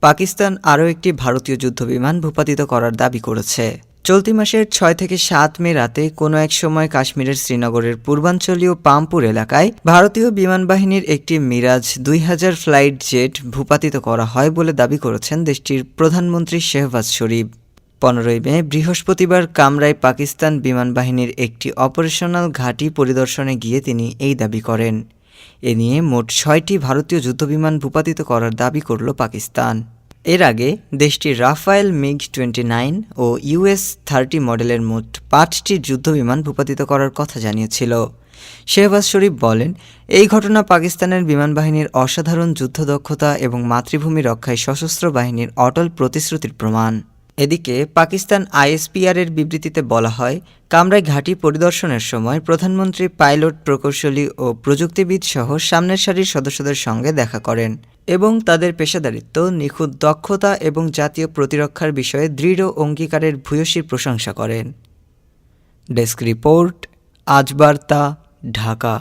পাকিস্তান আরও একটি ভারতীয় যুদ্ধবিমান ভূপাতিত করার দাবি করেছে। চলতি মাসের ছয় থেকে সাত মে রাতে কোনো এক সময় কাশ্মীরের শ্রীনগরের পূর্বাঞ্চলীয় পামপুর এলাকায় ভারতীয় বিমান বাহিনীর একটি মিরাজ দুই হাজার ফ্লাইট জেট ভূপাতিত করা হয় বলে দাবি করেছেন দেশটির প্রধানমন্ত্রী শেহবাজ শরীফ। পনেরোই মে বৃহস্পতিবার কামরায় পাকিস্তান বিমান বাহিনীর একটি অপারেশনাল ঘাঁটি পরিদর্শনে গিয়ে তিনি এই দাবি করেন। এ নিয়ে মোট ছয়টি ভারতীয় যুদ্ধবিমান ভূপাতিত করার দাবি করল পাকিস্তান। এর আগে দেশটির রাফায়েল মিগ টোয়েন্টি নাইন ও ইউএস থার্টি মডেলের মোট পাঁচটি যুদ্ধবিমান ভূপাতিত করার কথা জানিয়েছিল। শেহবাজ শরীফ বলেন, এই ঘটনা পাকিস্তানের বিমান বাহিনীর অসাধারণ যুদ্ধদক্ষতা এবং মাতৃভূমি রক্ষায় সশস্ত্র বাহিনীর অটল প্রতিশ্রুতির প্রমাণ। এদিকে পাকিস্তান আইএসপিআর এর বিবৃতিতে বলা হয় কামরায় ঘাঁটি পরিদর্শনের সময় প্রধানমন্ত্রী পাইলট প্রকৌশলী ও প্রযুক্তিবিদ সহ সামনের সারির সদস্যদের সঙ্গে দেখা করেন এবং তাদের পেশাদারিত্ব, নিখুঁত দক্ষতা এবং জাতীয় প্রতিরক্ষার বিষয়ে দৃঢ় অঙ্গীকারের ভূয়সী প্রশংসা করেন। ডেস্ক রিপোর্ট আজ বার্তা ঢাকা।